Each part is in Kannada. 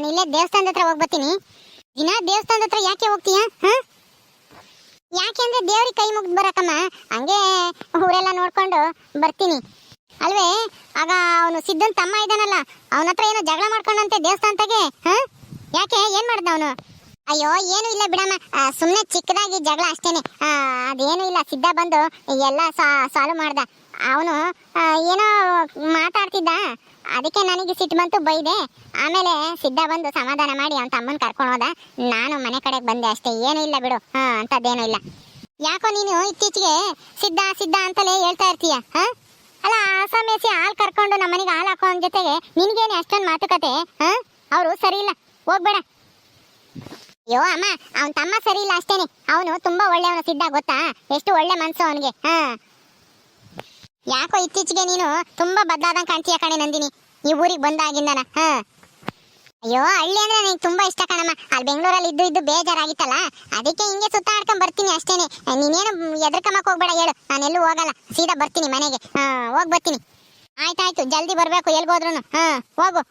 ನಾನು ಇಲ್ಲೇ ದೇವಸ್ಥಾನದ ಹತ್ರ ಹೋಗಿ ಬರ್ತೀನಿ. ದಿನ ದೇವಸ್ಥಾನದ ಹತ್ರ ಯಾಕೆ ಹೋಗ್ತೀಯಾ? ಹಾ? ಯಾಕೆ ಅಂದ್ರೆ ದೇವ್ರಿಗೆ ಕೈ ಮುಗ್ದು ಬರಕಮ್ಮ. ಹಂಗೆ ಊರೆಲ್ಲ ನೋಡ್ಕೊಂಡು ಬರ್ತೀನಿ. ಅಲ್ವೇ? ಆಗ ಅವನು ಸಿದ್ಧನ್ ತಮ್ಮ ಇದ್ದಾನಲ್ಲ, ಅವನ ಹತ್ರ ಏನೋ ಜಗಳ ಮಾಡ್ಕೊಂಡಂತೆ ದೇವಸ್ಥಾನದಾಗೆ, ಹಾ? ಯಾಕೆ? ಏನ್ ಮಾಡ್ದ ಅವನು? ಅಯ್ಯೋ, ಏನು ಇಲ್ಲ ಬಿಡಮ್ಮ. ಸುಮ್ಮನೆ ಚಿಕ್ಕದಾಗಿ ಜಗಳ ಅಷ್ಟೇನೆ. ಅದೇನು ಇಲ್ಲ. ಸಿದ್ಧ ಬಂದು ಎಲ್ಲ ಸಾಲ್ವ್ ಮಾಡ್ದ. ಅವನು ಏನೋ ಮಾತಾಡ್ತಿದ್ದ. ಅದಕ್ಕೆ ನನಗೆ ಸಿಟ್ಟು ಬಂತು, ಬೈದೆ. ಆಮೇಲೆ ಸಿದ್ಧ ಬಂದು ಸಮಾಧಾನ ಮಾಡಿ ಅವನ ತಮ್ಮನ ಕರ್ಕೊಂಡು ಹೋದ. ನಾನು ಮನೆ ಕಡೆಗೆ ಬಂದೆ ಅಷ್ಟೇ. ಏನೂ ಇಲ್ಲ ಬಿಡು. ಹಾ ಅಂಥದ್ದೇನೂ ಇಲ್ಲ. ಯಾಕೋ ನೀನು ಇತ್ತೀಚೆಗೆ ಸಿದ್ಧ ಸಿದ್ಧ ಅಂತಲೇ ಹೇಳ್ತಾ ಇರ್ತೀಯ? ಹಾ? ಅಲ್ಲ ಆಸಾಮೇಸಿ ಹಾಲು ಕರ್ಕೊಂಡು ನಮ್ಮ ಮನೆಗೆ ಹಾಲು ಹಾಕೋ ಜೊತೆಗೆ ನಿನಗೇನೆ ಅಷ್ಟೊಂದು ಮಾತುಕತೆ? ಹಾ? ಅವರು ಸರಿ ಇಲ್ಲ. ಹೋಗ್ಬೇಡ. ಅಯ್ಯೋ, ಅಮ್ಮ, ಅವನ ತಮ್ಮ ಸರಿ ಇಲ್ಲ ಅಷ್ಟೇನೆ. ಅವನು ತುಂಬಾ ಒಳ್ಳೆಯವನು ಸಿದ್ಧ, ಗೊತ್ತಾ? ಎಷ್ಟು ಒಳ್ಳೆ ಮನ್ಸು ಅವನಿಗೆ. ಹಾ. ಯಾಕೋ ಇತ್ತೀಚೆಗೆ ನೀನು ತುಂಬಾ ಬದಲಾದಂಗೆ ಕಾಣ್ತೀಯ ಕಣೆ ನಂದಿನಿ. ಈ ಊರಿಗೆ ಬಂದಾಗಿಂದನ, ಹಾ? ಅಯ್ಯೋ, ಹಳ್ಳಿ ಅಂದ್ರೆ ನನಗೆ ತುಂಬಾ ಇಷ್ಟ ಕಣಮ್ಮ. ಅಲ್ಲಿ ಬೆಂಗಳೂರಲ್ಲಿ ಇದ್ದು ಇದ್ದು ಬೇಜಾರಾಗಿತ್ತಲ್ಲ? ಅದಕ್ಕೆ ಹಿಂಗೆ ಸುತ್ತಾಡ್ಕೊಂಡು ಬರ್ತೀನಿ ಅಷ್ಟೇನೆ. ನೀನೇನು ಎದ್ರಕಮ್ಮಕ್ಕೆ ಹೋಗ್ಬೇಡ ಹೇಳು. ಎಲ್ಲೂ ಹೋಗಲ್ಲ. ಸೀದಾ ಬರ್ತೀನಿ ಮನೆಗೆ. ಹಾ, ಹೋಗಿ ಬರ್ತೀನಿ. ಆಯ್ತಾಯ್ತು, ಜಲ್ದಿ ಬರ್ಬೇಕು ಎಲ್ಗೋದ್ರು ಹಾ, ಹೋಗು.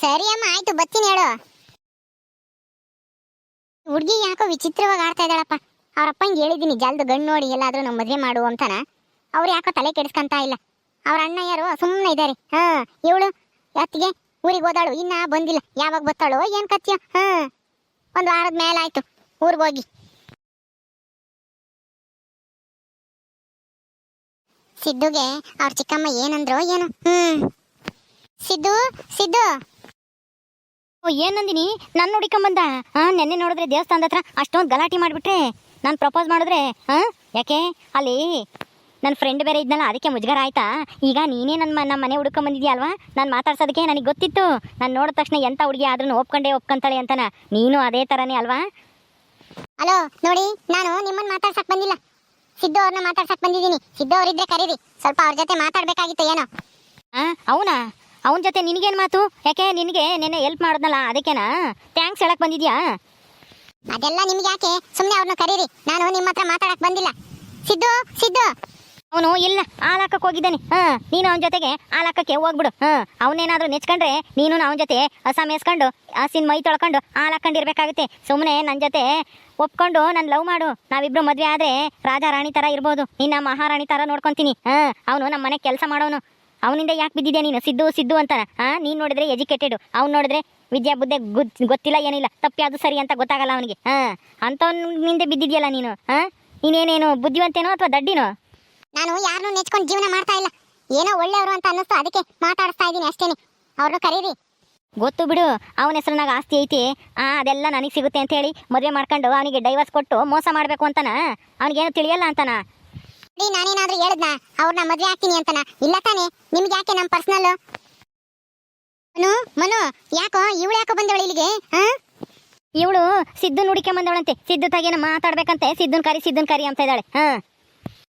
ಸರಿ ಅಮ್ಮ, ಆಯ್ತು, ಬರ್ತೀನಿ ಹೇಳು. ಹುಡುಗಿ ಯಾಕೋ ವಿಚಿತ್ರವಾಗಿ ಆಡ್ತಾ ಇದ್ದಾಳಪ್ಪ. ಅವ್ರ ಅಪ್ಪಂಗೆ ಹೇಳಿದ್ದೀನಿ ಜಲ್ದು ಗಣ್ಣು ನೋಡಿ ಎಲ್ಲಾದ್ರೂ ನಮ್ಮ ಮದುವೆ ಮಾಡು ಅಂತಾನ. ಅವ್ರು ಯಾಕೋ ತಲೆ ಕೆಡಿಸ್ಕೊಂತ ಇಲ್ಲ. ಅವ್ರ ಅಣ್ಣ ಯಾರು ಸುಮ್ಮನೆ ಇದ್ದಾರೆ. ಹಾ, ಇವಳು ಅತ್ತಿಗೆ ಊರಿಗೆ ಹೋದಾಳು, ಇನ್ನ ಬಂದಿಲ್ಲ. ಯಾವಾಗ ಬರ್ತಾಳೋ, ಏನ್ ಕತ್ತಿಯ ಹಾ, ಒಂದ್ ವಾರದ ಮೇಲೆ ಆಯ್ತು ಊರಿಗೆ ಹೋಗಿ. ಸಿದ್ದುಗೆ ಅವ್ರ ಚಿಕ್ಕಮ್ಮ ಏನಂದ್ರು ಏನು. ಹ್ಮ್. ಸಿದ್ದು ಸಿದ್ದು. ಏನ್ ನಂದಿನಿ ನಾನು ನೋಡಿಕೊಂಬಂದ. ಹಾ, ನೆನ್ನೆ ನೋಡಿದ್ರೆ ದೇವಸ್ಥಾನದ ಹತ್ರ ಅಷ್ಟೊಂದು ಗಲಾಟೆ ಮಾಡಿಬಿಟ್ರೆ. ನಾನು ಪ್ರಪೋಸ್ ಮಾಡಿದ್ರೆ, ಹಾ, ಯಾಕೆ? ಅಲ್ಲಿ ನನ್ನ ಫ್ರೆಂಡ್ ಬೇರೆ ಇದ್ನಲ್ಲ ಅದಕ್ಕೆ ಮುಜುಗರ ಆಯ್ತಾ? ಈಗ ನೀನೇ ನನ್ನ ನಮ್ಮ ಮನೆ ಹುಡ್ಕೊಂಬಂದಿದ್ಯಲ್ವಾ ನಾನು ಮಾತಾಡ್ಸೋದಕ್ಕೆ ನನಗೆ ಗೊತ್ತಿತ್ತು. ನಾನು ನೋಡಿದ ತಕ್ಷಣ ಎಂಥ ಹುಡುಗಿ ಆದ್ರೂ ಒಪ್ಕೊಂಡೇ ಒಪ್ಕೊಂತಾಳೆ ಅಂತಾನ. ನೀನು ಅದೇ ಥರನೇ ಅಲ್ವಾ? ಹಲೋ ನೋಡಿ ನಾನು ನಿಮ್ಮನ್ನು ಮಾತಾಡ್ಸಕ್ ಬಂದಿಲ್ಲ. ಸಿದ್ದು ಅವ್ರನ್ನ ಮಾತಾಡ್ಸಕ್ ಬಂದಿದ್ದೀನಿ. ಸಿದ್ದು ಅವರಿದ್ರೆ ಕರೀರಿ. ಸ್ವಲ್ಪ ಅವ್ರ ಜೊತೆ ಮಾತಾಡ್ಬೇಕಾಗಿತ್ತು ಏನೋ. ಆ ಅವನಾ? ಅವನ ಜೊತೆ ನಿನಗೇನು ಮಾತು? ಯಾಕೆ ನಿನಗೆ ನೆನ್ನೆ ಹೆಲ್ಪ್ ಮಾಡಿದ್ನಲ್ಲ ಅದಕ್ಕೇನಾ? ಥ್ಯಾಂಕ್ಸ್ ಹೇಳಕ್ ಬಂದಿದ್ಯಾ? ಅದೆಲ್ಲ ನಿಮ್ಗೆ ಯಾಕೆ ಸುಮ್ಮನೆ ಅವ್ರನ್ನ ಕರೀರಿ. ನಾನು ನಿಮ್ಮ ಹತ್ರ ಮಾತಾಡಕ್ ಬಂದಿಲ್ಲ. ಸಿದ್ದು ಸಿದ್ದು! ಅವನು ಇಲ್ಲ ಹಾಲಾಕಕ್ಕೆ ಹೋಗಿದ್ದಾನೆ. ಹಾ, ನೀನು ಅವನ ಜೊತೆಗೆ ಹಾಲಾಕಕ್ಕೆ ಹೋಗ್ಬಿಡು. ಹಾ, ಅವನೇನಾದ್ರೂ ನೆಚ್ಕೊಂಡ್ರೆ ನೀನು ಅವನ ಜೊತೆ ಹಸ ಮೇಸ್ಕೊಂಡು ಹಸಿನ ಮೈ ತೊಳ್ಕೊಂಡು ಹಾಲಾಕೊಂಡಿರ್ಬೇಕಾಗುತ್ತೆ ಸುಮ್ಮನೆ ನನ್ನ ಜೊತೆ ಒಪ್ಕೊಂಡು ನಾನು ಲವ್ ಮಾಡು. ನಾವಿಬ್ರು ಮದ್ವೆ ಆದ್ರೆ ರಾಜಾರಾಣಿ ತರ ಇರ್ಬೋದು. ನಿನ್ನ ಮಹಾರಾಣಿ ತರ ನೋಡ್ಕೊಂತೀನಿ. ಹಾ, ಅವನು ನಮ್ಮ ಮನೆ ಕೆಲಸ ಮಾಡೋನು. ಅವನಿಂದ ಯಾಕೆ ಬಿದ್ದಿದ್ಯಾ ನೀನು? ಸಿದ್ದು ಸಿದ್ದು ಅಂತ. ಹಾ, ನೀನು ನೋಡಿದ್ರೆ ಎಜುಕೇಟೆಡ್. ಅವ್ನು ನೋಡಿದ್ರೆ ವಿದ್ಯಾ ಬುದ್ಧಿ ಗೊತ್ತಿಲ್ಲ, ಏನಿಲ್ಲ. ತಪ್ಪಿ ಅದು ಸರಿ ಅಂತ ಗೊತ್ತಾಗಲ್ಲ ಅವನಿಗೆ. ಹಾ ಅಂಥವ್ನಿಂದ ಬಿದ್ದಿದ್ಯಲ್ಲ ನೀನು? ಹಾ, ನೀನೇನೇನು ಬುದ್ಧಿವಂತೇನೋ ಅಥವಾ ದಡ್ಡಿನೋ? ನಾನು ಯಾರನ್ನೂ ನೆಚ್ಕೊಂಡು ಜೀವನ ಮಾಡ್ತಾ ಇಲ್ಲ. ಏನೋ ಒಳ್ಳೆಯವರು ಅಂತ ಅನ್ನಿಸ್ತು ಅದಕ್ಕೆ ಮಾತಾಡಿಸ್ತಾ ಇದ್ದೀನಿ ಅಷ್ಟೇನೆ. ಅವ್ರನ್ನ ಕರೀರಿ. ಗೊತ್ತು ಬಿಡು ಅವನ ಹೆಸರಿನಾಗ ಆಸ್ತಿ ಐತಿ. ಆ ಅದೆಲ್ಲ ನನಗೆ ಸಿಗುತ್ತೆ ಅಂತ ಹೇಳಿ ಮದುವೆ ಮಾಡ್ಕೊಂಡು ಅವನಿಗೆ ಡೈವರ್ಸ್ ಕೊಟ್ಟು ಮೋಸ ಮಾಡಬೇಕು ಅಂತನ? ಅವನಿಗೇನು ತಿಳಿಯಲ್ಲ ಅಂತನ? ನಾನೇನಾದ್ರೂ ಹೇಳಿದ್ನ? ಅವ್ರನ್ನ ಮದುವೆ ಆಗ್ತೀನಿ ಅಂತನ? ಇಲ್ಲ ತಾನೆ ನಿಮ್ಗೆ ಯಾಕೆ ನಮ್ಮ ಪರ್ಸನಲ್ ಮನು ಮನು ಯಾಕೋ ಇವಳು ಯಾಕೋ ಬಂದವಳು ಇಲ್ಲಿಗೆ? ಹಾ ಇವಳು ಸಿದ್ದು ನುಡಿಕೆ ಬಂದವಳಂತೆ. ಸಿದ್ದು ತಾಗೇನ ಮಾತಾಡ್ಬೇಕಂತೆ. ಸಿದ್ದುನ್ ಕರಿ ಸಿದ್ದುನ್ ಕರಿ ಅಂತ ಇದ್ದಾಳೆ. ಹಾ.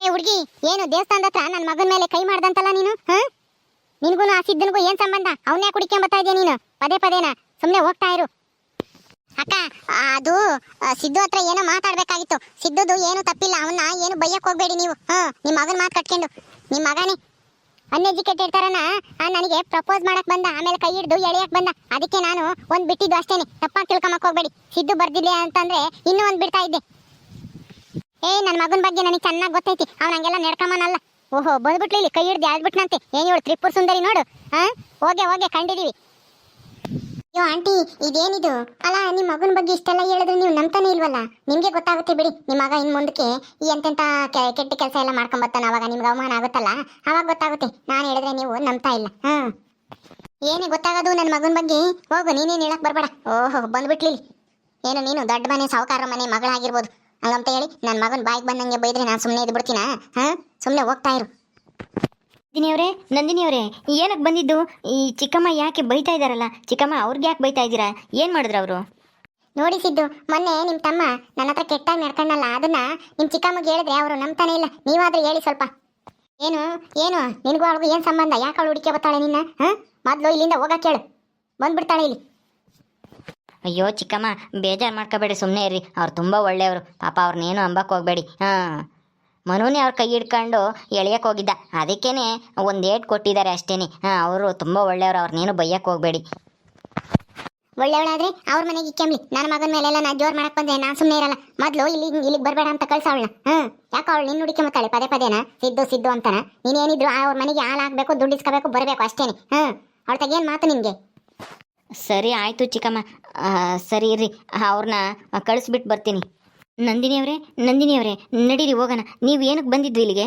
ಏ, ಹುಡುಗಿ, ಏನು ದೇವಸ್ಥಾನದ ಹತ್ರ ನನ್ನ ಮಗನ ಮೇಲೆ ಕೈ ಮಾಡ್ದಂತಲ್ಲ ನೀನು ನಿನ್ಗೂ ಆ ಸಿದ್ದನಿಗೂ ಏನ್ ಸಂಬಂಧ? ಅವನ್ನೇ ಬರ್ತಾ ಇದೆಯಾ ನೀನು? ಪದೇ ಪದೇನ? ಸುಮ್ಮನೆ ಹೋಗ್ತಾ ಇರು. ಅಕ್ಕ, ಅದು ಸಿದ್ದು ಹತ್ರ ಏನೋ ಮಾತಾಡ್ಬೇಕಾಗಿತ್ತು. ಸಿದ್ದುದು ಏನು ತಪ್ಪಿಲ್ಲ ಅವನ್ನ ಏನು ಬೈಯಕ್ ಹೋಗ್ಬೇಡಿ ನೀವು. ಹಾ, ನಿಮ್ ಮಗನ್ ಮಾತು ಕಟ್ಕೊಂಡು. ನಿಮ್ ಮಗನೇ. ಅನ್ಎಜುಕೇಟೆಡ್ ತರನ ನನಗೆ ಪ್ರಪೋಸ್ ಮಾಡಕ್ ಬಂದ, ಆಮೇಲೆ ಕೈ ಹಿಡ್ದು ಎಳೆಯಕ್ ಬಂದ. ಅದಕ್ಕೆ ನಾನು ಒಂದ್ ಬಿಟ್ಟಿದ್ದು ಅಷ್ಟೇನೆ. ತಪ್ಪಾಗಿ ತಿಳ್ಕೊಂಬಕ್ ಹೋಗ್ಬೇಡಿ ಸಿದ್ದು ಬರ್ದಿಲ್ಲ ಅಂತಂದ್ರೆ ಇನ್ನೂ ಒಂದ್ ಬಿಡ್ತಾ ಇದ್ದೆ. ಏ ನನ್ನ ಮಗನ ಬಗ್ಗೆ ನನಗೆ ಚೆನ್ನಾಗಿ ಗೊತ್ತೈತಿ. ಅವ್ನ ಹಂಗೆಲ್ಲ ನಡ್ಕೊಂಬನಲ್ಲ. ಓಹೋ, ಬಂದ್ಬಿಟ್ಲಿ ಇಲ್ಲಿ ಕೈ ಹಿಡ್ದು ಎಳ್ಬಿಟ್ನಂತೆ ಏನು ಇವಳು ತ್ರಿಪುರ ಸುಂದರಿ ನೋಡು. ಹಾ ಹೋಗೆ ಹೋಗೆ, ಕಂಡಿದೀವಿ. ಅಯ್ಯೋ, ಆಂಟಿ, ಇದೇನಿದು? ಅಲ್ಲ ನಿಮ್ಮ ಮಗನ ಬಗ್ಗೆ ಇಷ್ಟೆಲ್ಲ ಹೇಳಿದ್ರೆ ನೀವು ನಂಬ್ತಾನೆ ಇಲ್ವಲ್ಲ? ನಿಮಗೆ ಗೊತ್ತಾಗುತ್ತೆ ಬಿಡಿ. ನಿಮ್ಮ ಮಗ ಇನ್ ಮುಂದಕ್ಕೆ ಈ ಎಂತೆಂಥ ಕೆಟ್ಟ ಕೆಲಸ ಎಲ್ಲ ಮಾಡ್ಕೊಂಡ್ ಬರ್ತಾನೆ. ಅವಾಗ ನಿಮ್ಗೆ ಅವಮಾನ ಆಗುತ್ತಲ್ಲ? ಅವಾಗ ಗೊತ್ತಾಗುತ್ತೆ. ನಾನು ಹೇಳಿದ್ರೆ ನೀವು ನಂಬ್ತಾ ಇಲ್ಲ. ಹಾ. ಏನೇ, ಗೊತ್ತಾಗೋದು ನನ್ನ ಮಗನ ಬಗ್ಗೆ? ಹೋಗು, ನೀನೇನು ಹೇಳಕ್ಕೆ ಬರಬೇಡ. ಓಹೋ, ಬಂದ್ಬಿಟ್ಲಿ. ಏನು, ನೀನು ದೊಡ್ಡ ಮನೆ, ಸಾವುಕಾರ ಮನೆ ಮಗಳಾಗಿರ್ಬೋದು. ಹಂಗಂತ ಹೇಳಿ ನನ್ನ ಮಗನ ಬಾಯಿಗೆ ಬಂದಂಗೆ ಬೈದ್ರೆ ನಾನು ಸುಮ್ಮನೆ ಇದ್ದು ಬಿಡ್ತೀನಾ ಹಾ? ಸುಮ್ಮನೆ ಹೋಗ್ತಾ ಇರು. ನಂದಿನಿಯವರೇ ನಂದಿನಿಯವರೇ ಏನಕ್ಕೆ ಬಂದಿದ್ದು? ಈ ಚಿಕ್ಕಮ್ಮ ಯಾಕೆ ಬೈತಾ ಇದ್ದಾರಲ್ಲ? ಚಿಕ್ಕಮ್ಮ ಅವ್ರಿಗೆ ಯಾಕೆ ಬೈತಾ ಇದ್ದೀರಾ? ಏನು ಮಾಡಿದ್ರು ಅವರು? ನೋಡಿ ಸಿದ್ದು ಮೊನ್ನೆ ನಿಮ್ಮ ತಮ್ಮ ನನ್ನ ಹತ್ರ ಕೆಟ್ಟಾಗಿ ನಡ್ಕೊಂಡಲ್ಲ ಅದನ್ನ ನಿಮ್ಮ ಚಿಕ್ಕಮ್ಮಗೆ ಹೇಳಿದ್ರೆ ಅವರು ನಂಬ್ತಾನೆ ಇಲ್ಲ. ನೀವಾದ್ರೂ ಹೇಳಿ ಸ್ವಲ್ಪ. ಏನು? ಏನು? ನಿನಗೂ ಅವಳಿಗೂ ಏನು ಸಂಬಂಧ? ಯಾಕೆ ಅವಳು ಹುಡುಕಿ ಬರ್ತಾಳೆ ನಿನ್ನ? ಹಾಂ? ಮೊದಲು ಇಲ್ಲಿಂದ ಹೋಗಕ್ಕೆ ಹೇಳು. ಬಂದ್ಬಿಡ್ತಾಳೆ ಇಲ್ಲಿ. ಅಯ್ಯೋ ಚಿಕ್ಕಮ್ಮ, ಬೇಜಾರು ಮಾಡ್ಕೋಬೇಡಿ ಸುಮ್ಮನೆ ಇರ್ರಿ. ಅವ್ರು ತುಂಬ ಒಳ್ಳೆಯವರು. ಪಾಪ ಅವ್ರನ್ನೇನು ಅಂಬಕ್ಕೆ ಹೋಗಬೇಡಿ. ಹಾಂ. ಮನುನೇ ಅವ್ರ ಕೈ ಹಿಡ್ಕೊಂಡು ಎಳೆಯಕ್ಕೆ ಹೋಗಿದ್ದ. ಅದಕ್ಕೇ ಒಂದು ಕೊಟ್ಟಿದ್ದಾರೆ ಅಷ್ಟೇ ಹಾಂ, ಅವರು ತುಂಬ ಒಳ್ಳೆಯವರು ಅವ್ರನ್ನೇನು ಬೈಯಕ್ಕೆ ಹೋಗ್ಬೇಡಿ. ಒಳ್ಳೆಯವಳಾದ್ರೆ ಅವ್ರ ಮನೆಗೆ ಇಕ್ಕೆಮ್ಲಿ ನನ್ನ ಮಗನ ಮೇಲೆಲ್ಲ ನಾ ಜೋರು ಮಾಡಕ್ ಬಂದೆ, ನಾನು ಸುಮ್ಮನೆ ಇರಲ್ಲ. ಮೊದಲು ಇಲ್ಲಿ ಇಲ್ಲಿಗೆ ಬರಬೇಡ ಅಂತ ಕಳ್ಸವಳನ್ನ ಹ್ಞೂ ಯಾಕೆ ಅವಳು ನಿನ್ನ ಹುಡುಕಿ ಮತ್ತಾಳೆ? ಪದೇ ಪದೇನ? ಸಿದ್ದು ಸಿದ್ದು ಅಂತಾನ? ನೀನೇನಿದ್ರು ಅವ್ರ ಮನೆಗೆ ಹಾಲು ಹಾಕ್ಬೇಕು ದುಡ್ಡು ಇಸ್ಕೋಬೇಕು ಬರಬೇಕು ಅಷ್ಟೇನೆ. ಹ್ಞೂ ಅವಳ ತೆಗೇನು ಮಾತು ನಿನ್ಗೆ? ಸರಿ ಆಯಿತು ಚಿಕ್ಕಮ್ಮ. ಸರಿ ಇರ್ರಿ. ಅವ್ರನ್ನ ಕಳಿಸ್ಬಿಟ್ಟು ಬರ್ತೀನಿ. ನಂದಿನಿ ನಂದಿನಿಯವರೇ ನಂದಿನಿ ಅವರೇ ನಡೀರಿ ಹೋಗೋಣ. ನೀವು ಏನಕ್ಕೆ ಬಂದಿದ್ದು ಇಲ್ಲಿಗೆ?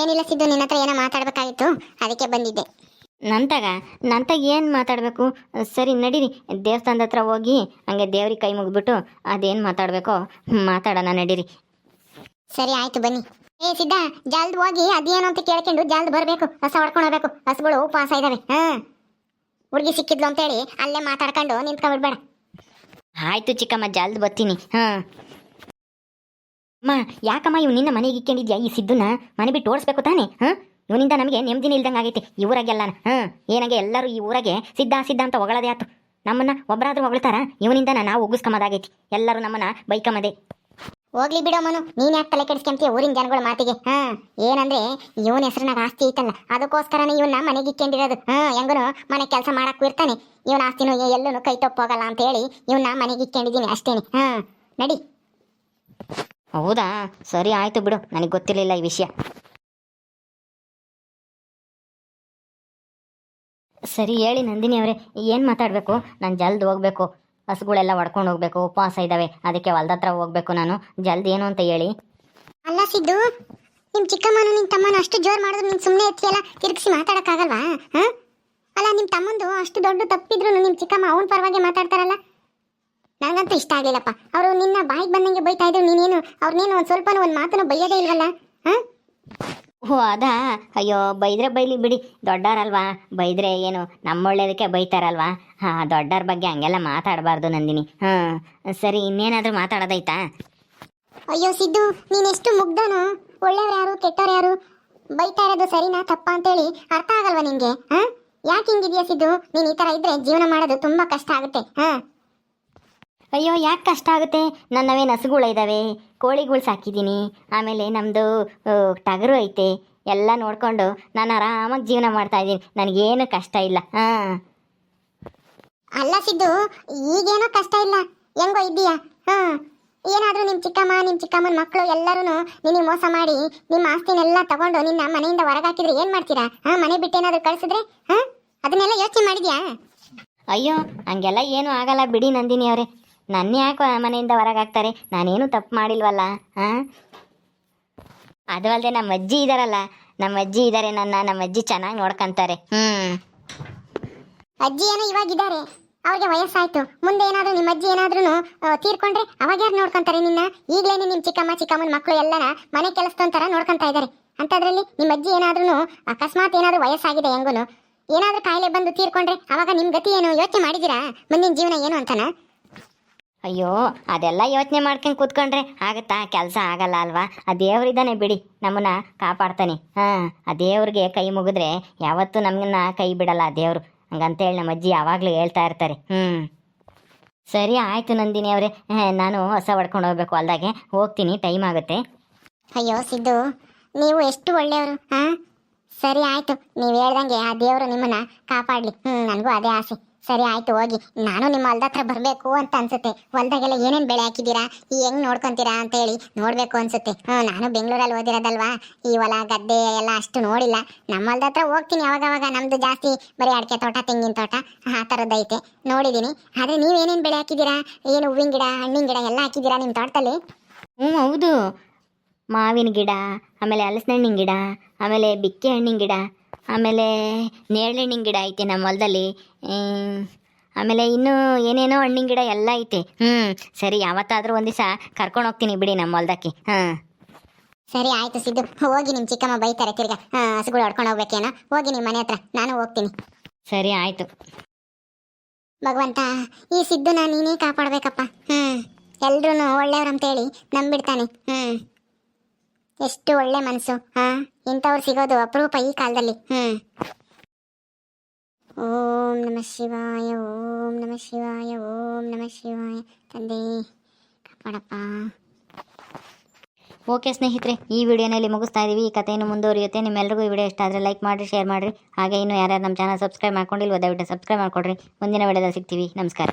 ಏನಿಲ್ಲ ಸಿದ್ದು ನಿನ್ನ ಹತ್ರ ಏನೋ ಮಾತಾಡಬೇಕಾಗಿತ್ತು. ಅದಕ್ಕೆ ಬಂದಿದ್ದೆ. ನಂತಾಗ? ನಂತಾಗ ಏನು ಮಾತಾಡಬೇಕು? ಸರಿ ನಡೀರಿ. ದೇವಸ್ಥಾನದ ಹತ್ರ ಹೋಗಿ ಹಂಗೆ ದೇವ್ರಿಗೆ ಕೈ ಮುಗಿದ್ಬಿಟ್ಟು ಅದೇನು ಮಾತಾಡಬೇಕೋ ಮಾತಾಡೋಣ ನಡೀರಿ. ಸರಿ ಆಯಿತು ಬನ್ನಿ. ಏ ಸಿದ್ಧ ಜಲ್ದ್ ಹೋಗಿ ಅದೇನು ಅಂತ ಕೇಳ್ಕೊಂಡು ಜಲ್ದ್ ಬರಬೇಕು. ಹಸ ಹೊಡ್ಕೊಂಡು ಹೋಗಬೇಕು. ಹಸುಗಳು ಉಪವಾಸ ಇದ್ದಾವೆ ಹಾ. ಹುಡುಗಿ ಸಿಕ್ಕಿದ್ಲು ಅಂತೇಳಿ ಅಲ್ಲೇ ಮಾತಾಡ್ಕೊಂಡು ನಿಂತ್ಕೊಂಡ್ಬಿಡ್ಬೇಡ ಆಯ್ತು ಚಿಕ್ಕಮ್ಮ, ಜಲ್ದ್ ಬರ್ತೀನಿ. ಹಾಂ. ಅಮ್ಮ, ಯಾಕಮ್ಮ ಇವ್ ನಿನ್ನ ಮನೆಗೆ ಇಕ್ಕೊಂಡಿದ್ಯಾ ಈ ಸಿದ್ದುನ ಮನೆ ಬಿಟ್ಟು ಓಡಿಸ್ಬೇಕು ತಾನೆ? ಹಾಂ? ಇವನಿಂದ ನಮಗೆ ನೆಮ್ಮದಿನ ಇಲ್ದಂಗೆ ಆಗೈತೆ ಈ ಊರಾಗೆಲ್ಲನ. ಹಾಂ? ಏನಾಗೆ ಎಲ್ಲರೂ ಈ ಊರಾಗೆ ಸಿದ್ಧ ಸಿದ್ಧ ಅಂತ ಹೊಗಳದೇ ಆತು. ನಮ್ಮನ್ನ ಒಬ್ಬರಾದ್ರೂ ಹೊಗಳ್ತಾರ? ಇವನಿಂದ ನಾವು ಉಗಿಸ್ಕೊಂಬದಾಗೈತಿ. ಎಲ್ಲರೂ ನಮ್ಮನ್ನ ಬೈಕಮ್ಮದೆ ಹೋಗ್ಲಿ ಬಿಡೋ ಮನು. ನೀನ್ ಯಾಕೆ ತಲೆ ಕೆಡಿಸ್ಕೊಂತೀಯ ಊರಿನ ಜನಗಳ ಮಾತಿಗೆ. ಹಾ, ಏನಂದ್ರೆ ಇವನ ಹೆಸರಿನಾಗ ಆಸ್ತಿ ಐತಲ್ಲ, ಅದಕ್ಕೋಸ್ಕರನೇ ಇವನ್ನ ಮನೆಗೆ ಇಕ್ಕೊಂಡಿರೋದು. ಹಾ, ಹೆಂಗನು ಮನೆ ಕೆಲಸ ಮಾಡಕ್ಕೂ ಇರ್ತಾನೆ ಇವನ ಆಸ್ತಿನೂ ಎಲ್ಲೂ ಕೈ ತಪ್ಪೋಗಲ್ಲ ಅಂತ ಹೇಳಿ ಇವನ್ನ ಮನೆಗೆ ಇಕ್ಕೊಂಡಿದೀನಿ ಅಷ್ಟೇನೆ. ಹಾ, ನಡಿ. ಹೌದಾ? ಸರಿ ಆಯ್ತು ಬಿಡು. ನನಗೆ ಗೊತ್ತಿರಲಿಲ್ಲ ಈ ವಿಷಯ. ಸರಿ ಹೇಳಿ ನಂದಿನಿ ಅವರೇ ಏನು ಮಾತಾಡಬೇಕು? ನಾನು ಜಲ್ದಿ ಹೋಗ್ಬೇಕು. ಹಸುಗಳೆಲ್ಲ ಒಡ್ಕೊಂಡು ಹೋಗ್ಬೇಕು, ಉಪವಾಸ ಇದ್ದಾವೆ, ಅದಕ್ಕೆ ಹೊಲ್ದ ಹತ್ರ ಹೋಗ್ಬೇಕು ನಾನು. ಜಲ್ದಿ ಏನು ಅಂತ ಹೇಳಿ. ಅಲ್ಲ ಸಿದ್ದು, ನಿಮ್ ಚಿಕ್ಕಮ್ಮನು ನಿಮ್ ತಮ್ಮನು ಅಷ್ಟು ಜೋರ್ ಮಾಡಿದ್ರು ನೀನ್ ಸುಮ್ಮನೆ ಎತ್ತಿಯಲ್ಲ, ತಿರುಗಿಸಿ ಮಾತಾಡೋಕ್ಕಾಗಲ್ವಾ, ಹಾ? ಅಲ್ಲ ನಿಮ್ ತಮ್ಮಂದು ಅಷ್ಟು ದೊಡ್ಡ ತಪ್ಪಿದ್ರು ನಿಮ್ ಚಿಕ್ಕಮ್ಮ ಅವನ ಪರವಾಗಿ ಮಾತಾಡ್ತಾರಲ್ಲ? ನನಗಂತೂ ಇಷ್ಟ ಆಗ್ಲಿಲ್ಲಪ್ಪ. ಅವರು ನಿನ್ನ ಬಾಯಿಗೆ ಬಂದಂಗೆ ಬೈತಾ ಇದ್ರು, ನೀನೇನು ಅವ್ರನ್ನೇನು ಒಂದ್ ಸ್ವಲ್ಪನೂ ಒಂದ್ ಮಾತನ್ನು ಬೈಯೋದೇ ಇಲ್ವಲ್ಲ, ಹಾ? ಓ ಅದಾ? ಅಯ್ಯೋ ಬೈದ್ರೆ ಬೈಲಿ ಬಿಡಿ. ದೊಡ್ಡಾರಲ್ವಾ ಬೈದ್ರೆ ಏನು ನಮ್ಮ ಒಳ್ಳೇದಕ್ಕೆ ಬೈತಾರಲ್ವಾ? ಹಾ ದೊಡ್ಡರ ಬಗ್ಗೆ ಹಂಗೆಲ್ಲ ಮಾತಾಡಬಾರ್ದು ನಂದಿನಿ. ಹಾಂ ಸರಿ ಇನ್ನೇನಾದರೂ ಮಾತಾಡೋದೈತಾ ಅಯ್ಯೋ ಸಿದ್ದು ನೀನೆಷ್ಟು ಮುಗ್ಧನು. ಒಳ್ಳೆಯವ್ರು ಯಾರು ಕೆಟ್ಟವ್ರು ಯಾರು? ಬೈತಾ ಇರೋದು ಸರಿನಾ ತಪ್ಪಾ ಅಂತೇಳಿ ಅರ್ಥ ಆಗಲ್ವಾ ನಿಂಗೆ? ಹಾ? ಯಾಕೆ ಹಿಂಗಿದ್ಯಾ ಸಿದ್ದು? ನೀನ್ ಈ ತರ ಇದ್ರೆ ಜೀವನ ಮಾಡೋದು ತುಂಬಾ ಕಷ್ಟ ಆಗುತ್ತೆ. ಹಾ? ಅಯ್ಯೋ ಯಾಕೆ ಕಷ್ಟ ಆಗುತ್ತೆ? ನನ್ನವೇ ನಸುಗಳು ಇದ್ದಾವೆ ಕೋಳಿಗಳು ಸಾಕಿದ್ದೀನಿ ಆಮೇಲೆ ನಮ್ಮದು ಟಗರು ಐತೆ. ಎಲ್ಲ ನೋಡಿಕೊಂಡು ನಾನು ಆರಾಮಾಗಿ ಜೀವನ ಮಾಡ್ತಾ ಇದ್ದೀನಿ. ನನಗೇನು ಕಷ್ಟ ಇಲ್ಲ. ಹಾಂ ಅಲ್ಲ ಸಿದ್ದು ಈಗೇನೋ ಕಷ್ಟ ಇಲ್ಲ. ಹೆಂಗೋ ಇದ್ದೀಯಾ? ಹಾ. ಏನಾದರೂ ನಿಮ್ಮ ಚಿಕ್ಕಮ್ಮ ನಿಮ್ಮ ಚಿಕ್ಕಮ್ಮನ ಮಕ್ಕಳು ಎಲ್ಲರೂ ನಿನಗೆ ಮೋಸ ಮಾಡಿ ನಿಮ್ಮ ಆಸ್ತಿನೆಲ್ಲ ತಗೊಂಡು ನಿನ್ನ ಮನೆಯಿಂದ ಹೊರಗಾಕಿದ್ರೆ ಏನು ಮಾಡ್ತೀರಾ? ಹಾಂ ಮನೆ ಬಿಟ್ಟು ಏನಾದರೂ ಕಳಿಸಿದ್ರೆ? ಹಾಂ? ಅದನ್ನೆಲ್ಲ ಯೋಚನೆ ಮಾಡಿದ್ಯಾ? ಅಯ್ಯೋ ಹಂಗೆಲ್ಲ ಏನೂ ಆಗಲ್ಲ ಬಿಡಿ ನಂದಿನಿ ಅವರೇ. ನನ್ನ ಯಾಕೆ ಮನೆಯಿಂದ ಹೊರಗಾಗ್ತಾರೆ ನಾನೇನು ತಪ್ಪು ಮಾಡಿಲ್ವಲ್ಲ ಹಾ ಅದು ಅಲ್ಲದೆ ನಮ್ಮ ಅಜ್ಜಿ ಇದ್ದಾರಲ್ಲ ನಮ್ಮ ಅಜ್ಜಿ ಇದ್ದಾರೆ ನನ್ನ ನಮ್ಮ ಅಜ್ಜಿ ಚೆನ್ನಾಗಿ ನೋಡ್ಕೊಂತಾರೆ, ಹ್ಮ್. ಅಜ್ಜಿ ಏನೋ ಇವಾಗಿದ್ದಾರೆ, ಅವ್ರಿಗೆ ವಯಸ್ಸಾಯ್ತು. ಮುಂದೆ ಏನಾದ್ರೂ ನಿಮ್ಮ ಅಜ್ಜಿ ಏನಾದ್ರೂ ತೀರ್ಕೊಂಡ್ರೆ ಅವಾಗ ಯಾರು ನೋಡ್ಕೊಂತಾರೆ ನಿನ್ನ? ಈಗ್ಲೇನೆ ನಿಮ್ ಚಿಕ್ಕಮ್ಮ, ಚಿಕ್ಕಮ್ಮನ ಮಕ್ಕಳು ಎಲ್ಲನ ಮನೆ ಕೆಲಸದೊಂಥರ ನೋಡ್ಕೊಂತಾ ಇದ್ದಾರೆ ಅಂತದ್ರಲ್ಲಿ ನಿಮ್ಮ ಅಜ್ಜಿ ಏನಾದ್ರೂ ಅಕಸ್ಮಾತ್ ಏನಾದ್ರೂ ವಯಸ್ಸಾಗಿದೆ ಹೆಂಗುನು? ಏನಾದ್ರೂ ಕಾಯಿಲೆ ಬಂದು ತೀರ್ಕೊಂಡ್ರೆ ಅವಾಗ ನಿಮ್ ಗತಿ ಏನು? ಯೋಚನೆ ಮಾಡಿದಿರಾ ಮುಂದಿನ ಜೀವನ ಏನು ಅಂತನಾ? ಅಯ್ಯೋ, ಅದೆಲ್ಲ ಯೋಚನೆ ಮಾಡ್ಕೊಂಡು ಕೂತ್ಕೊಂಡ್ರೆ ಆಗುತ್ತಾ? ಕೆಲಸ ಆಗಲ್ಲ ಅಲ್ವಾ? ಆ ದೇವ್ರಿದ್ದಾನೆ ಬಿಡಿ, ನಮ್ಮನ್ನ ಕಾಪಾಡ್ತಾನೆ. ಹಾಂ, ಆ ದೇವ್ರಿಗೆ ಕೈ ಮುಗಿದ್ರೆ ಯಾವತ್ತೂ ನಮ್ಮನ್ನ ಕೈ ಬಿಡಲ್ಲ ಆ ದೇವರು. ಹಂಗಂತೇಳಿ ನಮ್ಮ ಅಜ್ಜಿ ಯಾವಾಗಲೂ ಹೇಳ್ತಾ ಇರ್ತಾರೆ. ಹ್ಞೂ ಸರಿ, ಆಯಿತು ನಂದಿನಿ ಅವ್ರೆ. ನಾನು ಹೊಸ ಹೊಡ್ಕೊಂಡು ಹೋಗ್ಬೇಕು ಅಲ್ದಾಗೆ ಹೋಗ್ತೀನಿ, ಟೈಮ್ ಆಗುತ್ತೆ. ಅಯ್ಯೋ, ಸಿದ್ದು, ನೀವು ಎಷ್ಟು ಒಳ್ಳೆಯವರು, ಹಾ? ಸರಿ, ಆಯ್ತು. ನೀವು ಹೇಳ್ದಂಗೆ ಆ ದೇವರು ನಿಮ್ಮನ್ನ ಕಾಪಾಡ್ಲಿ. ಹ್ಮ್, ನನಗೂ ಅದೇ ಆಸೆ. ಸರಿ ಆಯ್ತು, ಹೋಗಿ. ನಾನು ನಿಮ್ಮ ಹೊಲ್ದ ಹತ್ರ ಬರಬೇಕು ಅಂತ ಅನ್ಸುತ್ತೆ. ಹೊಲ್ದಾಗೆಲ್ಲ ಏನೇನು ಬೆಳೆ ಹಾಕಿದ್ದೀರಾ ಈ ಹೆಂಗ್ ನೋಡ್ಕೊಂತೀರಾ ಅಂತ ಹೇಳಿ ನೋಡ್ಬೇಕು ಅನ್ಸುತ್ತೆ. ಹ್ಮ್, ನಾನು ಬೆಂಗಳೂರಲ್ಲಿ ಓದಿರೋದಲ್ವಾ? ಈ ಹೊಲ, ಗದ್ದೆ ಎಲ್ಲ ಅಷ್ಟು ನೋಡಿಲ್ಲ. ನಮ್ಮ ಹೊಲ್ದ ಹತ್ರ ಹೋಗ್ತೀನಿ ಅವಾಗವಾಗ ನಮ್ದು ಜಾಸ್ತಿ ಬರೀ ಅಡಿಕೆ ತೋಟ, ತೆಂಗಿನ ತೋಟ, ಆ ಥರದ್ದೈತೆ ನೋಡಿದ್ದೀನಿ ಆದ್ರೆ ನೀವೇನೇನು ಬೆಳೆ ಹಾಕಿದ್ದೀರಾ ಏನು ಹೂವಿನ ಗಿಡ, ಹಣ್ಣಿನ ಗಿಡ ಎಲ್ಲ ಹಾಕಿದ್ದೀರಾ ನಿಮ್ಮ ತೋಟದಲ್ಲಿ? ಹ್ಞೂ ಹೌದು. ಮಾವಿನ ಗಿಡ ಆಮೇಲೆ ಹಲಸಿನ ಹಣ್ಣಿನ ಗಿಡ ಆಮೇಲೆ ಬಿಕ್ಕೆ ಹಣ್ಣಿನ ಗಿಡ ಆಮೇಲೆ ನೇರಳೆಹಣ್ಣಿನ ಗಿಡ ಐತೆ ನಮ್ಮ ಹೊಲದಲ್ಲಿ. ಆಮೇಲೆ ಇನ್ನೂ ಏನೇನೋ ಹಣ್ಣಿನ ಗಿಡ ಎಲ್ಲ ಐತೆ. ಹ್ಞೂ ಸರಿ ಯಾವತ್ತಾದರೂ ಒಂದು ದಿವಸ ಕರ್ಕೊಂಡು ಹೋಗ್ತೀನಿ ಬಿಡಿ ನಮ್ಮ ಹೊಲ್ದಕ್ಕೆ. ಹಾಂ. ಸರಿ ಆಯಿತು ಸಿದ್ದು. ಹೋಗಿ ನಿಮ್ಮ ಚಿಕ್ಕಮ್ಮ ಬೈತಾರೆ ತಿರ್ಗಾ ಹಾಂ ಹಸುಗಳು ಹೊಡ್ಕೊಂಡು ಹೋಗ್ಬೇಕೇನೋ. ಹೋಗಿ ನಿಮ್ಮ ಮನೆ ಹತ್ರ. ನಾನು ಹೋಗ್ತೀನಿ. ಸರಿ ಆಯಿತು. ಭಗವಂತ ಈ ಸಿದ್ದುನ ನೀನೇ ಕಾಪಾಡಬೇಕಪ್ಪ. ಹ್ಞೂ ಎಲ್ರೂ ಒಳ್ಳೆಯವ್ರಂತೇಳಿ ನಂಬಿಡ್ತಾನೆ. ಹ್ಮ್. ಎಷ್ಟು ಒಳ್ಳೆ ಮನಸ್ಸು ಹಾ ಇಂಥವ್ರು ಸಿಗೋದು ಅಪರೂಪ ಈ ಕಾಲದಲ್ಲಿ. ಹ್ಮ್. ಓಂ ನಮ ಶಿವಾಯ, ಓಂ ನಮ ಶಿವಾಯ, ಓಂ ನಮ ಶಿವಾಯ. ತಂದೆ, ಕಾಪಾಡಪ್ಪ. ಓಕೆ ಸ್ನೇಹಿತರೆ, ಈ ವಿಡಿಯೋನಲ್ಲಿ ಮುಗಿಸ್ತಾ ಇದ್ದೀವಿ ಈ ಕಥೆಯನ್ನು ಮುಂದುವರಿಯುತ್ತೆ. ನಿಮ್ಮೆಲ್ಲರಿಗೂ ಈ ವಿಡಿಯೋ ಇಷ್ಟ ಆದರೆ ಲೈಕ್ ಮಾಡಿರಿ, ಶೇರ್ ಮಾಡಿರಿ. ಹಾಗೆ ಇನ್ನು ಯಾರ್ಯಾರು ನಮ್ಮ ಚಾನಲ್ ಸಬ್ಸ್ಕ್ರೈಬ್ ಮಾಡ್ಕೊಂಡಿಲ್ವೋ, ದಯವಿಟ್ಟು ಸಬ್ಸ್ಕ್ರೈಬ್ ಮಾಡ್ಕೊಡ್ರಿ. ಮುಂದಿನ ವಿಡಿಯೋದಲ್ಲಿ ಸಿಗ್ತೀವಿ. ನಮಸ್ಕಾರ.